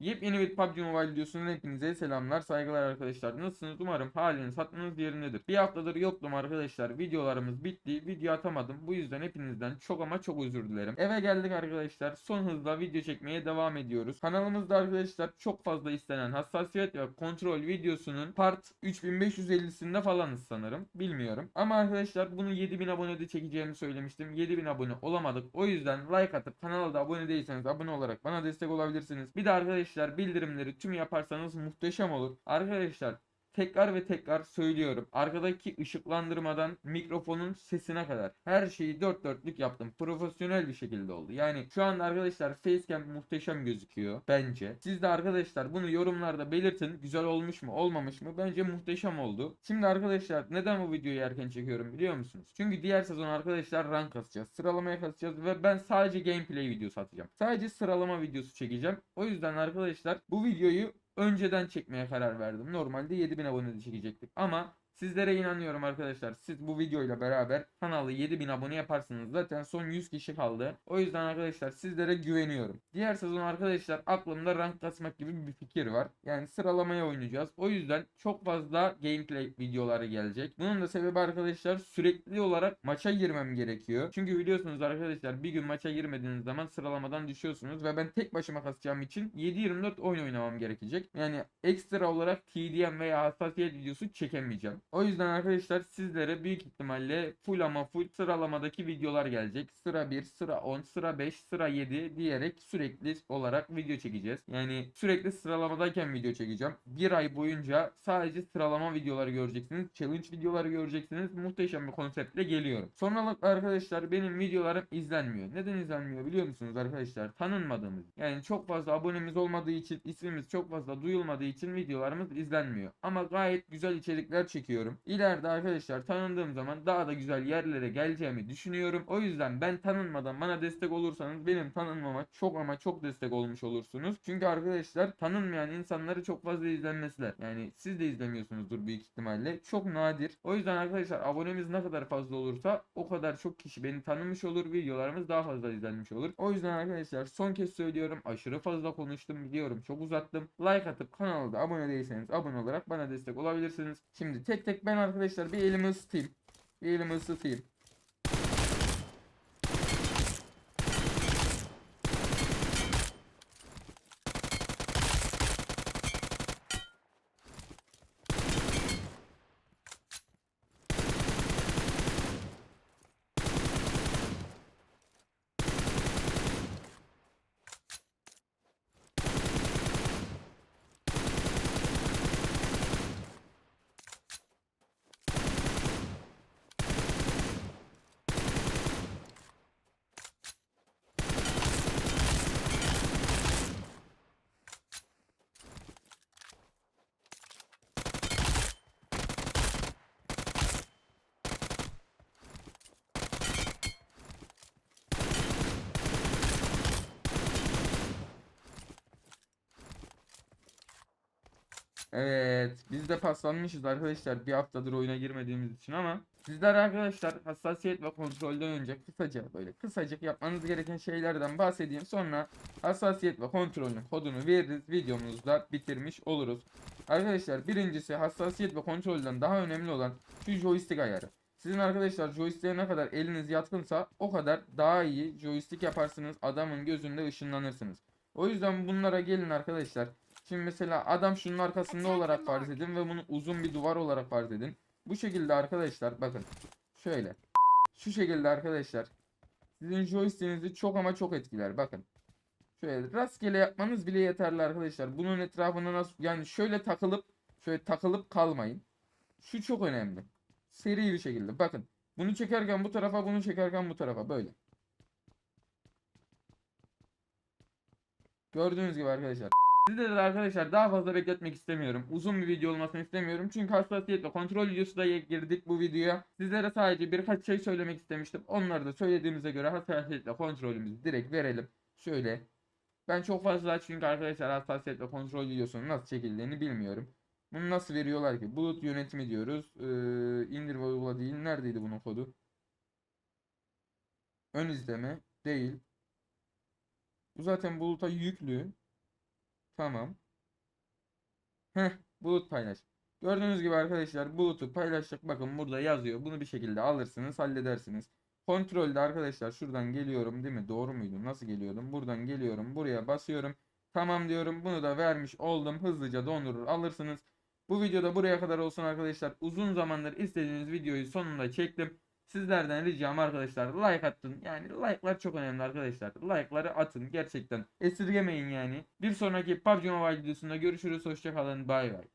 Yepyeni bir PUBG Mobile videosundan hepinize selamlar, saygılar arkadaşlar. Nasılsınız? Umarım haliniz, hattınız yerindedir. Bir haftadır yoktum arkadaşlar. Videolarımız bitti. Video atamadım. Bu yüzden hepinizden çok ama çok özür dilerim. Eve geldik arkadaşlar. Son hızla video çekmeye devam ediyoruz. Kanalımızda arkadaşlar çok fazla istenen hassasiyet ve kontrol videosunun part 3550'sinde falanız sanırım. Bilmiyorum. Ama arkadaşlar bunu 7000 abonede çekeceğimi söylemiştim. 7000 abone olamadık. O yüzden like atıp kanala da abone değilseniz abone olarak bana destek olabilirsiniz. Bir de arkadaşlar bildirimleri tüm yaparsanız muhteşem olur. Arkadaşlar tekrar ve tekrar söylüyorum. Arkadaki ışıklandırmadan mikrofonun sesine kadar her şeyi dört dörtlük yaptım. Profesyonel bir şekilde oldu. Yani şu anda arkadaşlar facecam muhteşem gözüküyor bence. Siz de arkadaşlar bunu yorumlarda belirtin. Güzel olmuş mu olmamış mı? Bence muhteşem oldu. Şimdi arkadaşlar neden bu videoyu erken çekiyorum biliyor musunuz? Çünkü diğer sezon arkadaşlar rank kasacağız. Sıralamaya kasacağız ve ben sadece gameplay videosu atacağım. Sadece sıralama videosu çekeceğim. O yüzden arkadaşlar bu videoyu önceden çekmeye karar verdim. Normalde 7000 abonede çekecektik ama sizlere inanıyorum arkadaşlar. Siz bu videoyla beraber kanalı 7000 abone yaparsınız. Zaten son 100 kişi kaldı. O yüzden arkadaşlar sizlere güveniyorum. Diğer sezon arkadaşlar aklımda rank kasmak gibi bir fikir var. Yani sıralamaya oynayacağız. O yüzden çok fazla gameplay videoları gelecek. Bunun da sebebi arkadaşlar sürekli olarak maça girmem gerekiyor. Çünkü biliyorsunuz arkadaşlar bir gün maça girmediğiniz zaman sıralamadan düşüyorsunuz ve ben tek başıma kasacağım için 7-24 oyun oynamam gerekecek. Yani ekstra olarak TDM veya hassasiyet videosu çekemeyeceğim. O yüzden arkadaşlar sizlere büyük ihtimalle full ama full sıralamadaki videolar gelecek. Sıra 1, sıra 10, sıra 5, sıra 7 diyerek sürekli olarak video çekeceğiz. Yani sürekli sıralamadayken video çekeceğim. Bir ay boyunca sadece sıralama videoları göreceksiniz. Challenge videoları göreceksiniz. Muhteşem bir konseptle geliyorum. Son olarak arkadaşlar benim videolarım izlenmiyor. Neden izlenmiyor biliyor musunuz arkadaşlar? Tanınmadığımız. Yani çok fazla abonemiz olmadığı için, ismimiz çok fazla duyulmadığı için videolarımız izlenmiyor. Ama gayet güzel içerikler çekiyorum. İleride arkadaşlar tanındığım zaman daha da güzel yerlere geleceğimi düşünüyorum. O yüzden ben tanınmadan bana destek olursanız benim tanınmama çok ama çok destek olmuş olursunuz. Çünkü arkadaşlar tanınmayan insanları çok fazla izlenmesiler. Yani siz de izlemiyorsunuzdur büyük ihtimalle. Çok nadir. O yüzden arkadaşlar abonemiz ne kadar fazla olursa o kadar çok kişi beni tanımış olur. Videolarımız daha fazla izlenmiş olur. O yüzden arkadaşlar son kez söylüyorum. Aşırı fazla konuştum biliyorum. Çok uzattım. Like atıp kanala da abone değilseniz abone olarak bana destek olabilirsiniz. Şimdi tek tek ben arkadaşlar bir elimi ısıtayım. Bir elimi ısıtayım. Evet, biz de paslanmışız arkadaşlar bir haftadır oyuna girmediğimiz için ama sizler arkadaşlar hassasiyet ve kontrolden önce kısaca böyle kısacık yapmanız gereken şeylerden bahsedeyim. Sonra hassasiyet ve kontrolün kodunu veririz. Videomuzu da bitirmiş oluruz. Arkadaşlar birincisi hassasiyet ve kontrolden daha önemli olan şu joystick ayarı. Sizin arkadaşlar joystick'e ne kadar eliniz yatkınsa o kadar daha iyi joystick yaparsınız. Adamın gözünde ışınlanırsınız. O yüzden bunlara gelin arkadaşlar. Şimdi mesela adam şunun arkasında olarak farz edin ve bunu uzun bir duvar olarak farz edin. Bu şekilde arkadaşlar bakın. Şöyle. Şu şekilde arkadaşlar. Sizin joystick'inizi çok ama çok etkiler. Bakın. Şöyle rastgele yapmanız bile yeterli arkadaşlar. Bunun etrafına nasıl yani şöyle takılıp şöyle takılıp kalmayın. Şu çok önemli. Seri bir şekilde. Bakın. Bunu çekerken bu tarafa, bunu çekerken bu tarafa böyle. Gördüğünüz gibi arkadaşlar. Sizleri arkadaşlar daha fazla bekletmek istemiyorum. Uzun bir video olmasını istemiyorum. Çünkü hassasiyet ve kontrol videosu da girdik bu videoya. Sizlere sadece birkaç şey söylemek istemiştim. Onları da söylediğimize göre hassasiyet ve kontrolümüzü direkt verelim. Şöyle. Ben çok fazla çünkü arkadaşlar hassasiyet ve kontrol videosunun nasıl çekildiğini bilmiyorum. Bunu nasıl veriyorlar ki? Bulut yönetimi diyoruz. Ee, indir ve uygula değil. Neredeydi bunun kodu? Ön izleme değil. Bu zaten buluta yüklü. Tamam. Heh, bulut paylaş. Gördüğünüz gibi arkadaşlar bulutu paylaşacak. Bakın burada yazıyor. Bunu bir şekilde alırsınız, halledersiniz. Kontrolde arkadaşlar şuradan geliyorum değil mi? Doğru muydu? Nasıl geliyordum? Buradan geliyorum. Buraya basıyorum. Tamam diyorum. Bunu da vermiş oldum. Hızlıca dondurur alırsınız. Bu videoda buraya kadar olsun arkadaşlar. Uzun zamandır istediğiniz videoyu sonunda çektim. Sizlerden ricam arkadaşlar like atın. Yani like'lar çok önemli arkadaşlar. Like'ları atın gerçekten. Esirgemeyin yani. Bir sonraki PUBG Mobile videosunda görüşürüz. Hoşçakalın. Bay bay.